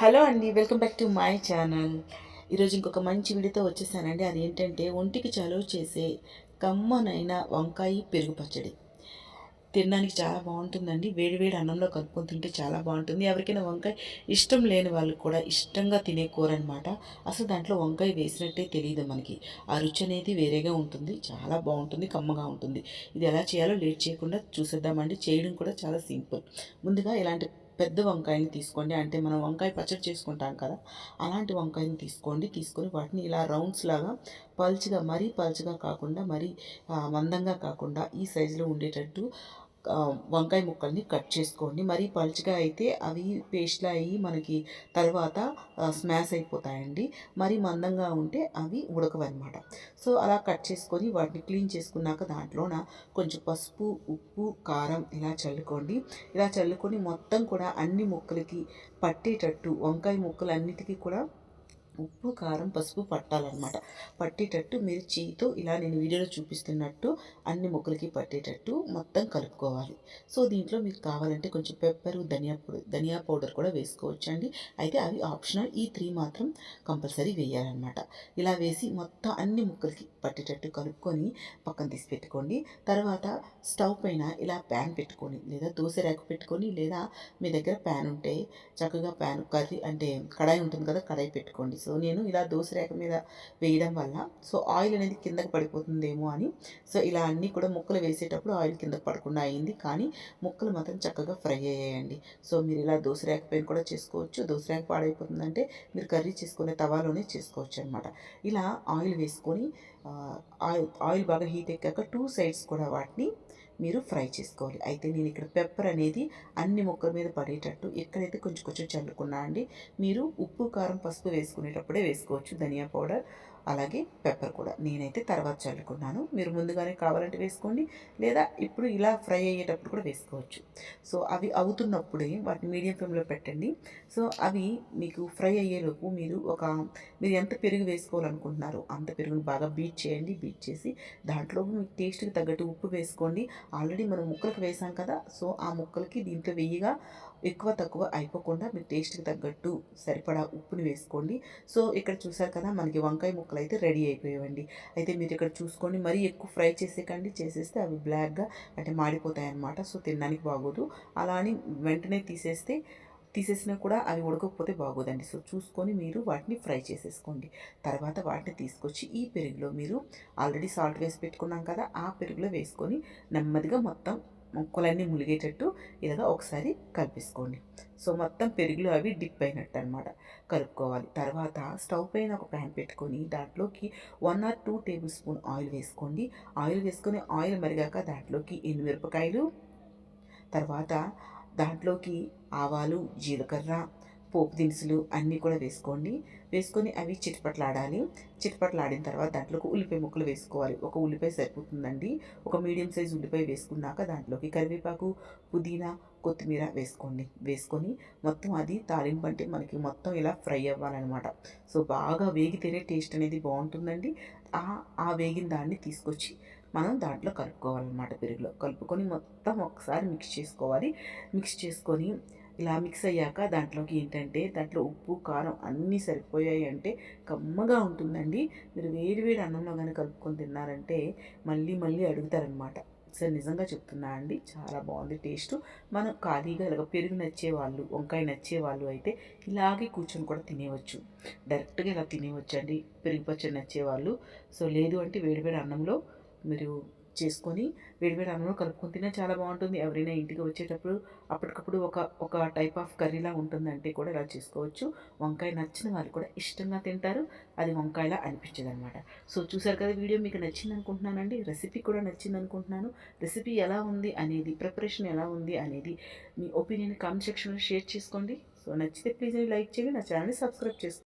Hello అండి welcome back to my channel. ఈరోజు ఇంకొక మంచి వీడియోతో వచ్చేసానండి. అది ఏంటంటే ఒంటికి చలువ చేసే కమ్మనైన వంకాయ పెరుగు పచ్చడి. తినడానికి చాలా బాగుంటుందండి. వేడివేడి అన్నంలో కలుపుకొని తింటే చాలా బాగుంటుంది. ఎవరికైనా వంకాయ ఇష్టం లేని వాళ్ళు కూడా ఇష్టంగా తినే కూర అనమాట అసలు దాంట్లో వంకాయ వేసినట్టే తెలియదు మనకి. ఆ రుచి అనేది వేరేగా ఉంటుంది. చాలా బాగుంటుంది కమ్మగా ఉంటుంది. ఇది ఎలా చేయాలో లేట్ చేయకుండా చూసేద్దామండి. చేయడం కూడా చాలా సింపుల్. ముందుగా ఇలాంటి పెద్ద వంకాయని తీసుకోండి. అంటే మనం వంకాయ పచ్చడి చేసుకుంటాం కదా అలాంటి వంకాయని తీసుకోండి. తీసుకొని వాటిని ఇలా రౌండ్స్ లాగా పల్చగా మరీ పల్చగా కాకుండా మరీ మందంగా కాకుండా ఈ సైజులో ఉండేటట్టు వంకాయ ముక్కల్ని కట్ చేసుకోండి. మరీ పలుచగా అయితే అవి పేస్ట్లా అయ్యి మనకి తర్వాత స్మాష్ అయిపోతాయండి. మరీ మందంగా ఉంటే అవి ఉడకవన్నమాట. సో అలా కట్ చేసుకొని వాటిని క్లీన్ చేసుకున్నాక దాంట్లోన కొంచెం పసుపు ఉప్పు కారం ఇలా చల్లుకోండి. ఇలా చల్లుకొని మొత్తం కూడా అన్ని ముక్కలకి పట్టేటట్టు వంకాయ ముక్కలు అన్నిటికీ కూడా ఉప్పు కారం పసుపు పట్టాలన్నమాట. పట్టేటట్టు మీరు చేయితో ఇలా నేను వీడియోలో చూపిస్తున్నట్టు అన్ని ముక్కలకి పట్టేటట్టు మొత్తం కలుపుకోవాలి. సో దీంట్లో మీకు కావాలంటే కొంచెం పెప్పరు ధనియా ధనియా పౌడర్ కూడా వేసుకోవచ్చు అండి అయితే అవి ఆప్షనల్ ఈ త్రీ మాత్రం కంపల్సరీ వేయాలన్నమాట. ఇలా వేసి మొత్తం అన్ని ముక్కలకి పట్టేటట్టు కలుపుకొని పక్కన తీసి పెట్టుకోండి. తర్వాత స్టవ్ పైన ఇలా ప్యాన్ పెట్టుకొని లేదా దోశ రేకు పెట్టుకొని లేదా మీ దగ్గర ప్యాన్ ఉంటే చక్కగా ప్యాన్ కర్రీ అంటే కడాయి ఉంటుంది కదా కడాయి పెట్టుకోండి. సో నేను ఇలా దోశ రేఖ మీద వేయడం వల్ల సో ఆయిల్ అనేది కిందకి పడిపోతుందేమో అని. సో ఇలా అన్నీ కూడా ముక్కలు వేసేటప్పుడు ఆయిల్ కిందకి పడకుండా అయింది. కానీ ముక్కలు మాత్రం చక్కగా ఫ్రై అయ్యాయండి. సో మీరు ఇలా దోశ రేఖ పైన కూడా చేసుకోవచ్చు. దోశ రేఖ పాడైపోతుందంటే మీరు కర్రీ చేసుకునే తవాలోనే చేసుకోవచ్చు అనమాట ఇలా ఆయిల్ వేసుకొని ఆయిల్ ఆయిల్ బాగా హీట్ ఎక్కాక టూ సైడ్స్ కూడా వాటిని మీరు ఫ్రై చేసుకోవాలి. అయితే నేను ఇక్కడ పెప్పర్ అనేది అన్ని ముక్కల మీద పడేటట్టు ఎక్కడైతే కొంచెం కొంచెం చల్లుకున్నా అండి మీరు ఉప్పు కారం పసుపు వేసుకునేటప్పుడే వేసుకోవచ్చు. ధనియా పౌడర్ అలాగే పెప్పర్ కూడా. నేనైతే తర్వాత చల్లుకున్నాను. మీరు ముందుగానే కావాలంటే వేసుకోండి. లేదా ఇప్పుడు ఇలా ఫ్రై అయ్యేటప్పుడు కూడా వేసుకోవచ్చు. సో అవి అవుతున్నప్పుడే వాటిని మీడియం ఫ్లేమ్లో పెట్టండి. సో అవి మీకు ఫ్రై అయ్యేలోపు మీరు ఒక మీరు ఎంత పెరుగు వేసుకోవాలనుకుంటున్నారో అంత పెరుగును బాగా బీట్ చేయండి. బీట్ చేసి దాంట్లో మీకు టేస్ట్కి తగ్గట్టు ఉప్పు వేసుకోండి. ఆల్రెడీ మనం ముక్కలకు వేసాం కదా సో ఆ ముక్కలకి దీంట్లో వెయ్యిగా ఎక్కువ తక్కువ అయిపోకుండా మీ టేస్ట్కి తగ్గట్టు సరిపడా ఉప్పుని వేసుకోండి. సో ఇక్కడ చూసారు కదా మనకి వంకాయ ముక్కలు అయితే రెడీ అయిపోయేవండి అయితే మీరు ఇక్కడ చూసుకోండి మరీ ఎక్కువ ఫ్రై చేసేకండి చేసేస్తే అవి బ్లాక్గా అంటే మాడిపోతాయి అన్నమాట సో తినడానికి బాగోదు. అలా అని వెంటనే తీసేస్తే తీసేసినా కూడా అవి ఉడకకపోతే బాగోదండి. సో చూసుకొని మీరు వాటిని ఫ్రై చేసేసుకోండి. తర్వాత వాటిని తీసుకొచ్చి ఈ పెరుగులో మీరు ఆల్రెడీ సాల్ట్ వేసి పెట్టుకున్నాం కదా ఆ పెరుగులో వేసుకొని నెమ్మదిగా మొత్తం ముక్కలన్నీ ములిగేటట్టు ఇలాగా ఒకసారి కలిపేసుకోండి. సో మొత్తం పెరుగులు అవి డిప్ అయినట్టు అనమాట కలుపుకోవాలి. తర్వాత స్టవ్ పైన ఒక ప్యాన్ పెట్టుకొని దాంట్లోకి one or two tablespoon oil వేసుకోండి. ఆయిల్ వేసుకొని ఆయిల్ మరిగాక దాంట్లోకి ఎనిమిరపకాయలు తర్వాత దాంట్లోకి ఆవాలు జీలకర్ర పోపు దినుసులు అన్నీ కూడా వేసుకోండి. వేసుకొని అవి చిట్పట్లాడాలి. చిట్పట్లాడిన తర్వాత దాంట్లోకి ఉల్లిపాయ ముక్కలు వేసుకోవాలి. ఒక ఉల్లిపాయ సరిపోతుందండి. ఒక మీడియం సైజ్ ఉల్లిపాయ వేసుకున్నాక దాంట్లోకి కరివేపాకు పుదీనా కొత్తిమీర వేసుకోండి. వేసుకొని మొత్తం అది తాలింపు అంటే మనకి మొత్తం ఇలా ఫ్రై అవ్వాలన్నమాట. సో బాగా వేగితేనే టేస్ట్ అనేది బాగుంటుందండి. ఆ ఆ వేగిన దాన్ని తీసుకొచ్చి మనం దాంట్లో కలుపుకోవాలన్నమాట పెరుగులో. కలుపుకొని మొత్తం ఒకసారి మిక్స్ చేసుకోవాలి. మిక్స్ చేసుకొని ఇలా మిక్స్ అయ్యాక దాంట్లోకి ఏంటంటే దాంట్లో ఉప్పు కారం అన్నీ సరిపోయాయి అంటే కమ్మగా ఉంటుందండి. మీరు వేడి వేడి అన్నంలో కానీ కలుపుకొని తిన్నారంటే మళ్ళీ మళ్ళీ అడుగుతారనమాట సరే నిజంగా చెప్తున్నా అండి చాలా బాగుంది టేస్ట్. మనం ఖాళీగా ఇలాగ పెరుగు నచ్చేవాళ్ళు వంకాయ నచ్చేవాళ్ళు అయితే ఇలాగే కూర్చొని కూడా తినేవచ్చు. డైరెక్ట్గా ఇలా తినేవచ్చు అండి పెరుగు పచ్చడి నచ్చేవాళ్ళు సో లేదు అంటే వేడివేడి అన్నంలో మీరు చేసుకొని వేడివేడి అన్నంలో కలుపుకొని తిన్నా చాలా బాగుంటుంది. ఎవరైనా ఇంటికి వచ్చేటప్పుడు అప్పటికప్పుడు ఒక ఒక టైప్ ఆఫ్ కర్రీలా ఉంటుందంటే కూడా ఇలా చేసుకోవచ్చు. వంకాయ నచ్చిన వాళ్ళు కూడా ఇష్టంగా తింటారు. అది వంకాయలా అనిపించదు అనమాట సో చూసారు కదా వీడియో మీకు నచ్చింది అనుకుంటున్నానండి రెసిపీ కూడా నచ్చింది అనుకుంటున్నాను రెసిపీ ఎలా ఉంది అనేది ప్రిపరేషన్ ఎలా ఉంది అనేది మీ ఒపీనియన్ కామెంట్ సెక్షన్లో షేర్ చేసుకోండి. సో నచ్చితే ప్లీజ్ లైక్ చేయండి. నా ఛానల్ని సబ్స్క్రైబ్ చేసుకోండి.